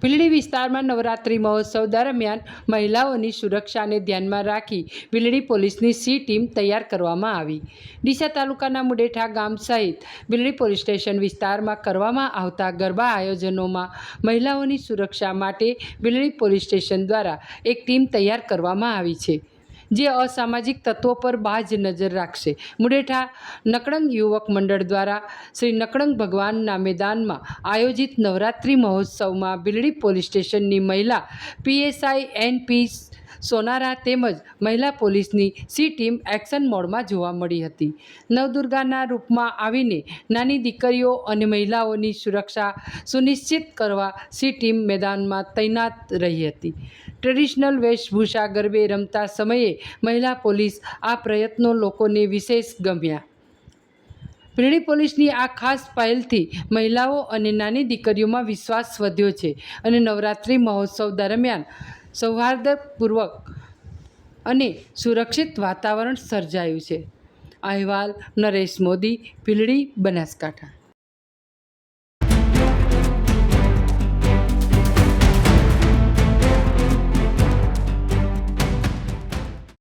ભીલડી વિસ્તારમાં નવરાત્રિ મહોત્સવ દરમિયાન મહિલાઓની સુરક્ષાને ધ્યાનમાં રાખી ભીલડી પોલીસની સી ટીમ તૈયાર કરવામાં આવી. ડીસા તાલુકાના મુડેઠા ગામ સહિત ભીલડી પોલીસ સ્ટેશન વિસ્તારમાં કરવામાં આવતા ગરબા આયોજનોમાં મહિલાઓની સુરક્ષા માટે ભીલડી પોલીસ સ્ટેશન દ્વારા એક ટીમ તૈયાર કરવામાં આવી છે. જે અસામાજિક તત્વો પર બાજ નજર રાખશે. મુડેઠા નકળંગ યુવક મંડળ દ્વારા શ્રી નકળંગ ભગવાનના મેદાનમાં આયોજિત નવરાત્રિ મહોત્સવમાં બિલડી પોલીસ સ્ટેશનની મહિલા પીએસઆઈ એનપી સોનારા તેમજ મહિલા પોલીસની સી ટીમ એક્શન મોડમાં જોવા મળી હતી. નવદુર્ગાના રૂપમાં આવીને નાની દીકરીઓ અને મહિલાઓની સુરક્ષા સુનિશ્ચિત કરવા સી ટીમ મેદાનમાં તૈનાત રહી હતી. ટ્રેડિશનલ વેશભૂષા ગરબે રમતા સમયે મહિલા પોલીસ આ પ્રયત્નો લોકોને વિશેષ ગમ્યા. ભીલડી પોલીસની આ ખાસ પહેલથી મહિલાઓ અને નાની દીકરીઓમાં વિશ્વાસ વધ્યો છે અને નવરાત્રિ મહોત્સવ દરમિયાન સૌહાર્દપૂર્વક અને સુરક્ષિત વાતાવરણ સર્જાયું છે. અહેવાલ નરેશ મોદી ભીલડી બનાસકાંઠા.